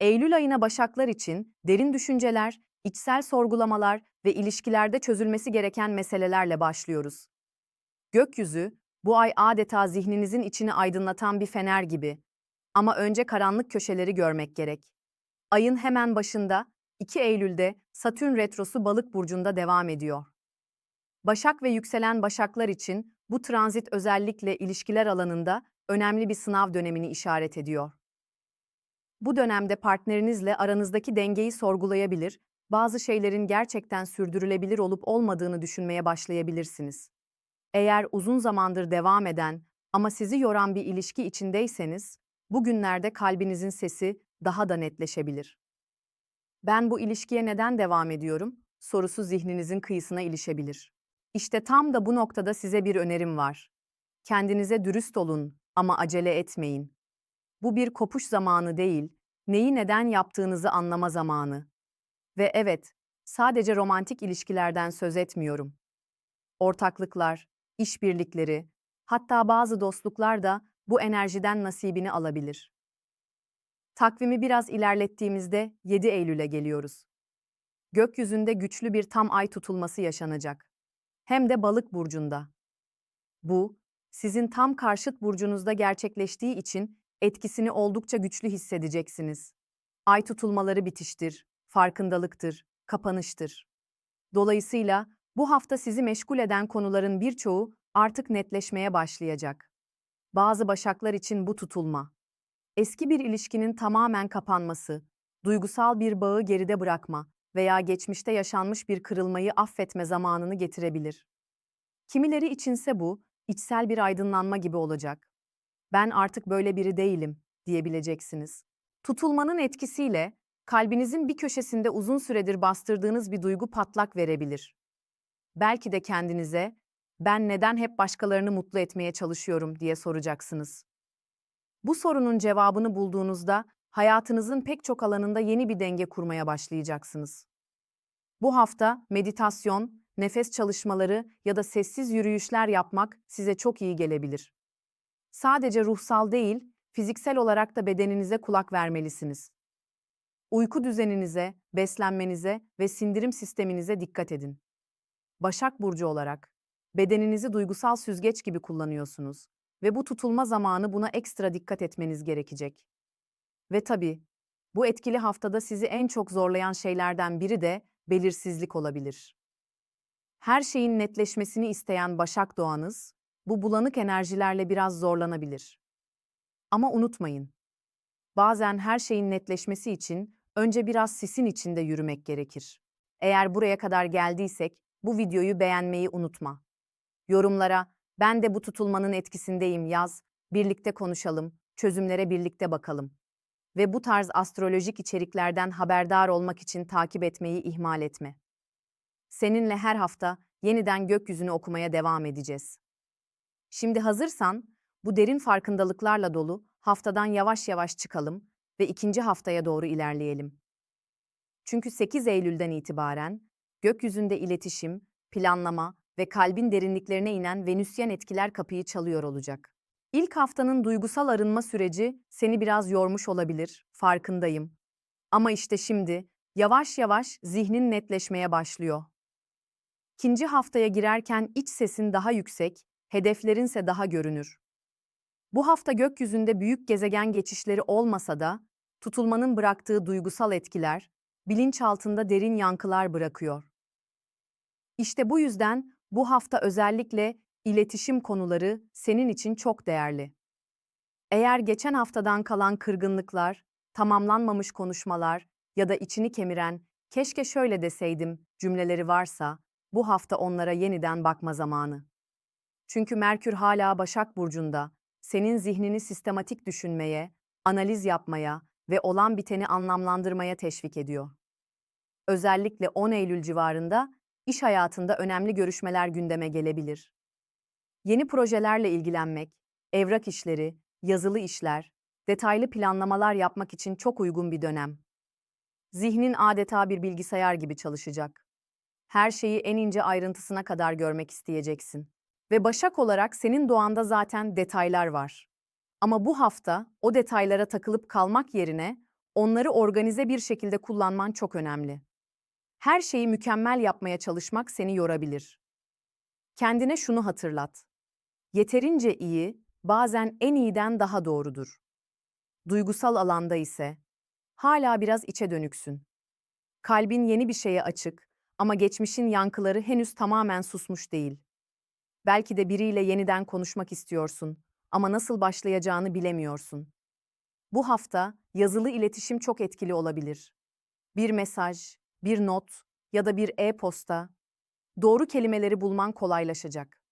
Eylül ayına Başaklar için derin düşünceler, içsel sorgulamalar ve ilişkilerde çözülmesi gereken meselelerle başlıyoruz. Gökyüzü, bu ay adeta zihninizin içini aydınlatan bir fener gibi. Ama önce karanlık köşeleri görmek gerek. Ayın hemen başında, 2 Eylül'de Satürn retrosu Balık burcunda devam ediyor. Başak ve yükselen Başaklar için bu transit özellikle ilişkiler alanında önemli bir sınav dönemini işaret ediyor. Bu dönemde partnerinizle aranızdaki dengeyi sorgulayabilir, bazı şeylerin gerçekten sürdürülebilir olup olmadığını düşünmeye başlayabilirsiniz. Eğer uzun zamandır devam eden ama sizi yoran bir ilişki içindeyseniz, bugünlerde kalbinizin sesi daha da netleşebilir. Ben bu ilişkiye neden devam ediyorum? sorusu zihninizin kıyısına ilişebilir. İşte tam da bu noktada size bir önerim var. Kendinize dürüst olun ama acele etmeyin. Bu bir kopuş zamanı değil, neyi neden yaptığınızı anlama zamanı. Ve evet, sadece romantik ilişkilerden söz etmiyorum. Ortaklıklar, işbirlikleri, hatta bazı dostluklar da bu enerjiden nasibini alabilir. Takvimi biraz ilerlettiğimizde 7 Eylül'e geliyoruz. Gökyüzünde güçlü bir tam ay tutulması yaşanacak. Hem de Balık burcunda. Bu, sizin tam karşıt burcunuzda gerçekleştiği için etkisini oldukça güçlü hissedeceksiniz. Ay tutulmaları bitiştir, farkındalıktır, kapanıştır. Dolayısıyla bu hafta sizi meşgul eden konuların birçoğu artık netleşmeye başlayacak. Bazı başaklar için bu tutulma. Eski bir ilişkinin tamamen kapanması, duygusal bir bağı geride bırakma veya geçmişte yaşanmış bir kırılmayı affetme zamanını getirebilir. Kimileri içinse bu, içsel bir aydınlanma gibi olacak. Ben artık böyle biri değilim diyebileceksiniz. Tutulmanın etkisiyle kalbinizin bir köşesinde uzun süredir bastırdığınız bir duygu patlak verebilir. Belki de kendinize ben neden hep başkalarını mutlu etmeye çalışıyorum diye soracaksınız. Bu sorunun cevabını bulduğunuzda hayatınızın pek çok alanında yeni bir denge kurmaya başlayacaksınız. Bu hafta meditasyon, nefes çalışmaları ya da sessiz yürüyüşler yapmak size çok iyi gelebilir. Sadece ruhsal değil, fiziksel olarak da bedeninize kulak vermelisiniz. Uyku düzeninize, beslenmenize ve sindirim sisteminize dikkat edin. Başak burcu olarak bedeninizi duygusal süzgeç gibi kullanıyorsunuz ve bu tutulma zamanı buna ekstra dikkat etmeniz gerekecek. Ve tabii, bu etkili haftada sizi en çok zorlayan şeylerden biri de belirsizlik olabilir. Her şeyin netleşmesini isteyen Başak doğanız, bu bulanık enerjilerle biraz zorlanabilir. Ama unutmayın, bazen her şeyin netleşmesi için önce biraz sisin içinde yürümek gerekir. Eğer buraya kadar geldiysek, bu videoyu beğenmeyi unutma. Yorumlara, ben de bu tutulmanın etkisindeyim yaz, birlikte konuşalım, çözümlere birlikte bakalım. Ve bu tarz astrolojik içeriklerden haberdar olmak için takip etmeyi ihmal etme. Seninle her hafta yeniden gökyüzünü okumaya devam edeceğiz. Şimdi hazırsan, bu derin farkındalıklarla dolu haftadan yavaş yavaş çıkalım ve ikinci haftaya doğru ilerleyelim. Çünkü 8 Eylül'den itibaren gökyüzünde iletişim, planlama ve kalbin derinliklerine inen Venüsyen etkiler kapıyı çalıyor olacak. İlk haftanın duygusal arınma süreci seni biraz yormuş olabilir, farkındayım. Ama işte şimdi yavaş yavaş zihnin netleşmeye başlıyor. İkinci haftaya girerken iç sesin daha yüksek, hedeflerinse daha görünür. Bu hafta gökyüzünde büyük gezegen geçişleri olmasa da tutulmanın bıraktığı duygusal etkiler bilinçaltında derin yankılar bırakıyor. İşte bu yüzden bu hafta özellikle iletişim konuları senin için çok değerli. Eğer geçen haftadan kalan kırgınlıklar, tamamlanmamış konuşmalar ya da içini kemiren keşke şöyle deseydim cümleleri varsa, bu hafta onlara yeniden bakma zamanı. Çünkü Merkür hala Başak burcunda, senin zihnini sistematik düşünmeye, analiz yapmaya ve olan biteni anlamlandırmaya teşvik ediyor. Özellikle 10 Eylül civarında iş hayatında önemli görüşmeler gündeme gelebilir. Yeni projelerle ilgilenmek, evrak işleri, yazılı işler, detaylı planlamalar yapmak için çok uygun bir dönem. Zihnin adeta bir bilgisayar gibi çalışacak. Her şeyi en ince ayrıntısına kadar görmek isteyeceksin. Ve Başak olarak senin doğanda zaten detaylar var. Ama bu hafta o detaylara takılıp kalmak yerine Onları organize bir şekilde kullanman çok önemli. Her şeyi mükemmel yapmaya çalışmak seni yorabilir. Kendine şunu hatırlat. Yeterince iyi, bazen en iyiden daha doğrudur. Duygusal alanda ise hala biraz içe dönüksün. Kalbin yeni bir şeye açık ama geçmişin yankıları henüz tamamen susmuş değil. Belki de biriyle yeniden konuşmak istiyorsun ama nasıl başlayacağını bilemiyorsun. Bu hafta yazılı iletişim çok etkili olabilir. Bir mesaj, bir not ya da bir e-posta doğru kelimeleri bulman kolaylaşacak.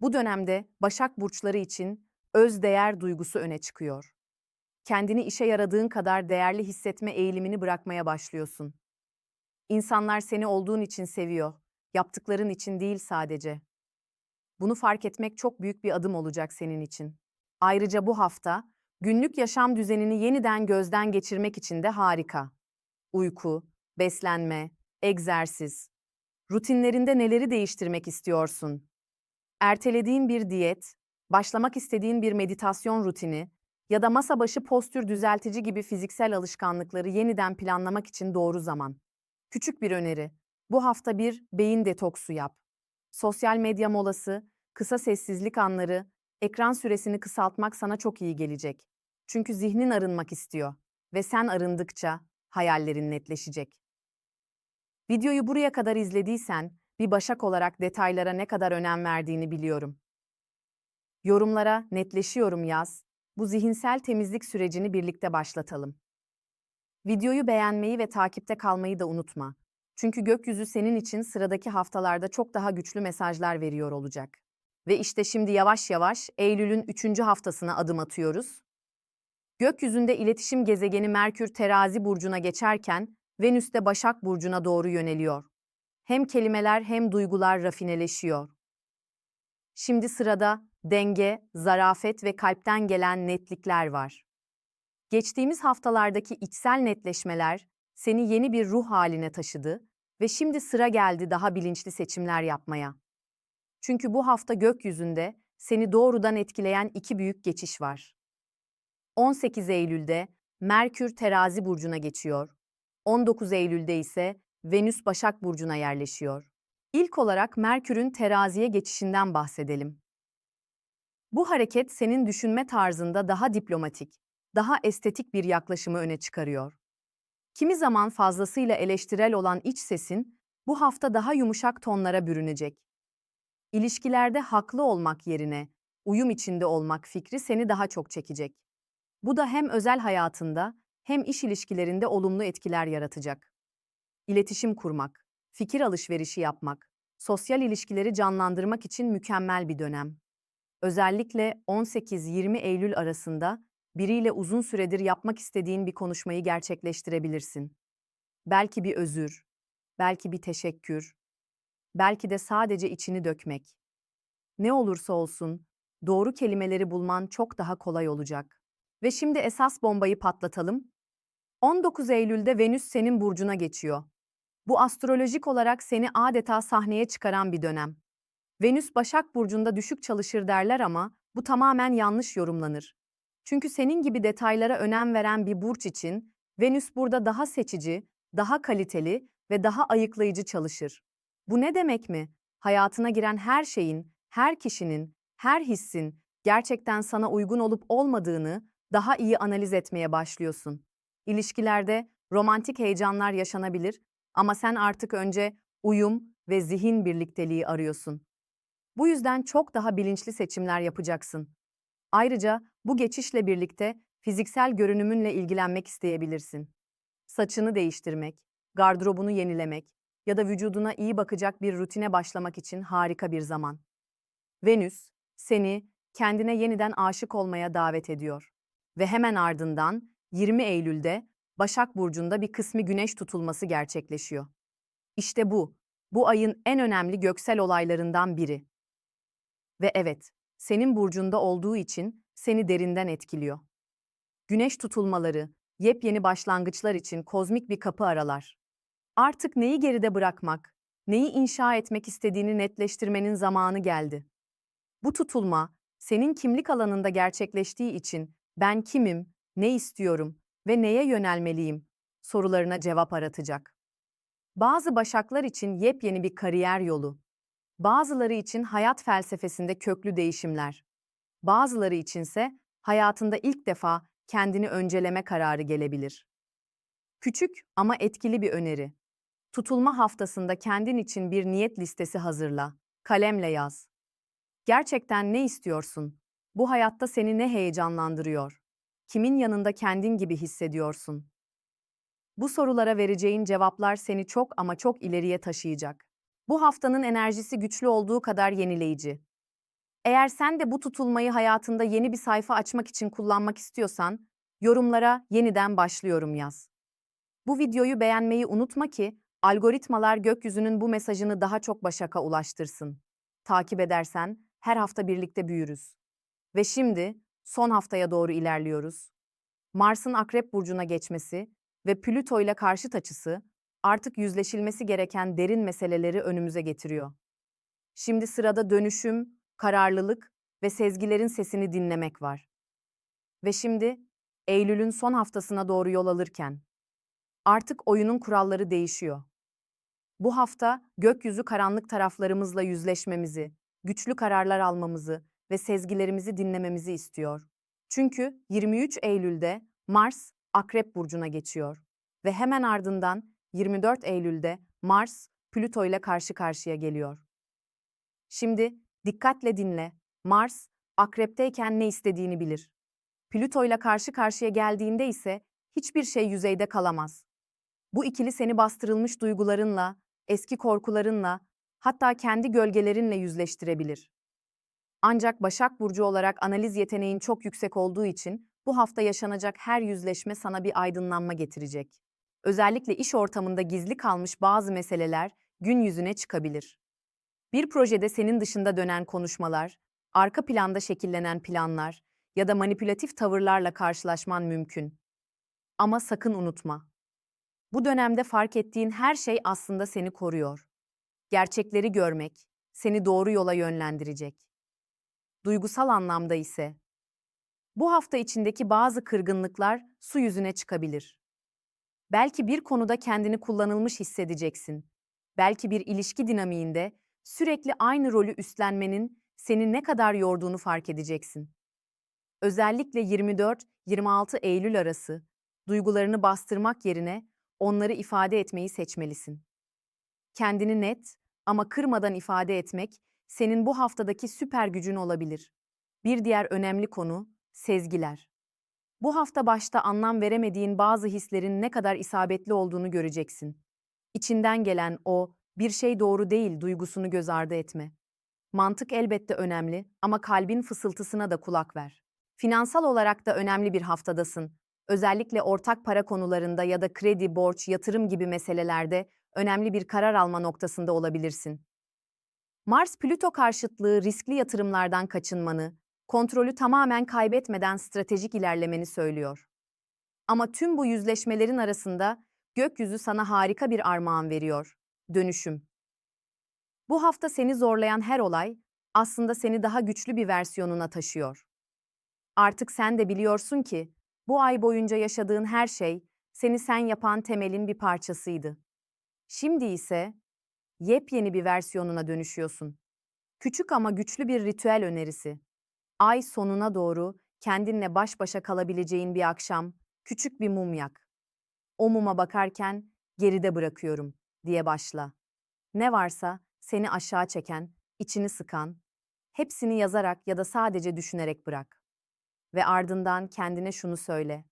Bu dönemde Başak burçları için öz değer duygusu öne çıkıyor. Kendini işe yaradığın kadar değerli hissetme eğilimini bırakmaya başlıyorsun. İnsanlar seni olduğun için seviyor, yaptıkların için değil sadece. Bunu fark etmek çok büyük bir adım olacak senin için. Ayrıca bu hafta günlük yaşam düzenini yeniden gözden geçirmek için de harika. Uyku, beslenme, egzersiz. Rutinlerinde neleri değiştirmek istiyorsun? Ertelediğin bir diyet, başlamak istediğin bir meditasyon rutini ya da masa başı postür düzeltici gibi fiziksel alışkanlıkları yeniden planlamak için doğru zaman. Küçük bir öneri. Bu hafta bir beyin detoksu yap. Sosyal medya molası, kısa sessizlik anları, ekran süresini kısaltmak sana çok iyi gelecek. Çünkü zihnin arınmak istiyor ve sen arındıkça hayallerin netleşecek. Videoyu buraya kadar izlediysen, bir başak olarak detaylara ne kadar önem verdiğini biliyorum. Yorumlara netleşiyorum yaz. Bu zihinsel temizlik sürecini birlikte başlatalım. Videoyu beğenmeyi ve takipte kalmayı da unutma. Çünkü gökyüzü senin için sıradaki haftalarda çok daha güçlü mesajlar veriyor olacak. Ve işte şimdi yavaş yavaş Eylül'ün 3. haftasına adım atıyoruz. Gökyüzünde iletişim gezegeni Merkür terazi burcuna geçerken Venüs de Başak burcuna doğru yöneliyor. Hem kelimeler hem duygular rafineleşiyor. Şimdi sırada denge, zarafet ve kalpten gelen netlikler var. Geçtiğimiz haftalardaki içsel netleşmeler seni yeni bir ruh haline taşıdı ve şimdi sıra geldi daha bilinçli seçimler yapmaya. Çünkü bu hafta gökyüzünde seni doğrudan etkileyen iki büyük geçiş var. 18 Eylül'de Merkür Terazi burcuna geçiyor. 19 Eylül'de ise Venüs Başak burcuna yerleşiyor. İlk olarak Merkür'ün teraziye geçişinden bahsedelim. Bu hareket senin düşünme tarzında daha diplomatik, daha estetik bir yaklaşımı öne çıkarıyor. Kimi zaman fazlasıyla eleştirel olan iç sesin bu hafta daha yumuşak tonlara bürünecek. İlişkilerde haklı olmak yerine uyum içinde olmak fikri seni daha çok çekecek. Bu da hem özel hayatında hem iş ilişkilerinde olumlu etkiler yaratacak. İletişim kurmak, fikir alışverişi yapmak, sosyal ilişkileri canlandırmak için mükemmel bir dönem. Özellikle 18-20 Eylül arasında biriyle uzun süredir yapmak istediğin bir konuşmayı gerçekleştirebilirsin. Belki bir özür, belki bir teşekkür, belki de sadece içini dökmek. Ne olursa olsun, doğru kelimeleri bulman çok daha kolay olacak. Ve şimdi esas bombayı patlatalım. 19 Eylül'de Venüs senin burcuna geçiyor. Bu astrolojik olarak seni adeta sahneye çıkaran bir dönem. Venüs Başak burcunda düşük çalışır derler ama bu tamamen yanlış yorumlanır. Çünkü senin gibi detaylara önem veren bir burç için Venüs burada daha seçici, daha kaliteli ve daha ayıklayıcı çalışır. Bu ne demek mi? Hayatına giren her şeyin, her kişinin, her hissin gerçekten sana uygun olup olmadığını daha iyi analiz etmeye başlıyorsun. İlişkilerde romantik heyecanlar yaşanabilir ama sen artık önce uyum ve zihin birlikteliği arıyorsun. Bu yüzden çok daha bilinçli seçimler yapacaksın. Ayrıca bu geçişle birlikte fiziksel görünümünle ilgilenmek isteyebilirsin. Saçını değiştirmek, gardırobunu yenilemek ya da vücuduna iyi bakacak bir rutine başlamak için harika bir zaman. Venüs seni kendine yeniden aşık olmaya davet ediyor ve hemen ardından 20 Eylül'de Başak Burcu'nda bir kısmi güneş tutulması gerçekleşiyor. İşte bu, bu ayın en önemli göksel olaylarından biri. Ve evet, senin burcunda olduğu için seni derinden etkiliyor. Güneş tutulmaları, yepyeni başlangıçlar için kozmik bir kapı aralar. Artık neyi geride bırakmak, neyi inşa etmek istediğini netleştirmenin zamanı geldi. Bu tutulma, senin kimlik alanında gerçekleştiği için ben kimim, ne istiyorum ve neye yönelmeliyim sorularına cevap aratacak. Bazı başaklar için yepyeni bir kariyer yolu. Bazıları için hayat felsefesinde köklü değişimler. Bazıları içinse hayatında ilk defa kendini önceleme kararı gelebilir. Küçük ama etkili bir öneri. Tutulma haftasında kendin için bir niyet listesi hazırla. Kalemle yaz. Gerçekten ne istiyorsun? Bu hayatta seni ne heyecanlandırıyor? Kimin yanında kendin gibi hissediyorsun? Bu sorulara vereceğin cevaplar seni çok ama çok ileriye taşıyacak. Bu haftanın enerjisi güçlü olduğu kadar yenileyici. Eğer sen de bu tutulmayı hayatında yeni bir sayfa açmak için kullanmak istiyorsan, yorumlara yeniden başlıyorum yaz. Bu videoyu beğenmeyi unutma ki algoritmalar gökyüzünün bu mesajını daha çok başaka ulaştırsın. Takip edersen her hafta birlikte büyürüz. Ve şimdi son haftaya doğru ilerliyoruz. Mars'ın Akrep burcuna geçmesi ve Plüto ile karşıt açısı artık yüzleşilmesi gereken derin meseleleri önümüze getiriyor. Şimdi sırada dönüşüm, kararlılık ve sezgilerin sesini dinlemek var. Ve şimdi Eylül'ün son haftasına doğru yol alırken artık oyunun kuralları değişiyor. Bu hafta gökyüzü karanlık taraflarımızla yüzleşmemizi, güçlü kararlar almamızı ve sezgilerimizi dinlememizi istiyor. Çünkü 23 Eylül'de Mars Akrep burcuna geçiyor ve hemen ardından 24 Eylül'de Mars Plüto ile karşı karşıya geliyor. Şimdi dikkatle dinle. Mars Akrep'teyken ne istediğini bilir. Plüto ile karşı karşıya geldiğinde ise hiçbir şey yüzeyde kalamaz. Bu ikili seni bastırılmış duygularınla, eski korkularınla, hatta kendi gölgelerinle yüzleştirebilir. Ancak Başak Burcu olarak analiz yeteneğin çok yüksek olduğu için bu hafta yaşanacak her yüzleşme sana bir aydınlanma getirecek. Özellikle iş ortamında gizli kalmış bazı meseleler gün yüzüne çıkabilir. Bir projede senin dışında dönen konuşmalar, arka planda şekillenen planlar ya da manipülatif tavırlarla karşılaşman mümkün. Ama sakın unutma. Bu dönemde fark ettiğin her şey aslında seni koruyor. Gerçekleri görmek seni doğru yola yönlendirecek. Duygusal anlamda ise bu hafta içindeki bazı kırgınlıklar su yüzüne çıkabilir. Belki bir konuda kendini kullanılmış hissedeceksin. Belki bir ilişki dinamiğinde sürekli aynı rolü üstlenmenin seni ne kadar yorduğunu fark edeceksin. Özellikle 24-26 Eylül arası duygularını bastırmak yerine onları ifade etmeyi seçmelisin. Kendini net ama kırmadan ifade etmek senin bu haftadaki süper gücün olabilir. Bir diğer önemli konu sezgiler. Bu hafta başta anlam veremediğin bazı hislerin ne kadar isabetli olduğunu göreceksin. İçinden gelen o bir şey doğru değil duygusunu göz ardı etme. Mantık elbette önemli ama kalbin fısıltısına da kulak ver. Finansal olarak da önemli bir haftadasın. Özellikle ortak para konularında ya da kredi, borç, yatırım gibi meselelerde önemli bir karar alma noktasında olabilirsin. Mars-Plüto karşıtlığı riskli yatırımlardan kaçınmanı, kontrolü tamamen kaybetmeden stratejik ilerlemeni söylüyor. Ama tüm bu yüzleşmelerin arasında gökyüzü sana harika bir armağan veriyor. Dönüşüm. Bu hafta seni zorlayan her olay aslında seni daha güçlü bir versiyonuna taşıyor. Artık sen de biliyorsun ki bu ay boyunca yaşadığın her şey seni sen yapan temelin bir parçasıydı. Şimdi ise yepyeni bir versiyonuna dönüşüyorsun. Küçük ama güçlü bir ritüel önerisi. Ay sonuna doğru kendinle baş başa kalabileceğin bir akşam küçük bir mum yak. O muma bakarken geride bırakıyorum diye başla. Ne varsa seni aşağı çeken, içini sıkan, hepsini yazarak ya da sadece düşünerek bırak. Ve ardından kendine şunu söyle.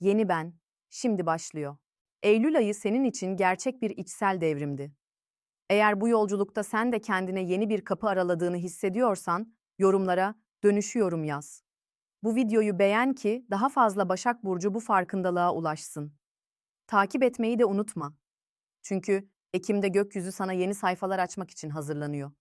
Yeni ben, şimdi başlıyor. Eylül ayı senin için gerçek bir içsel devrimdi. Eğer bu yolculukta sen de kendine yeni bir kapı araladığını hissediyorsan, yorumlara dönüşüyorum yaz. Bu videoyu beğen ki daha fazla Başak Burcu bu farkındalığa ulaşsın. Takip etmeyi de unutma. Çünkü Ekim'de gökyüzü sana yeni sayfalar açmak için hazırlanıyor.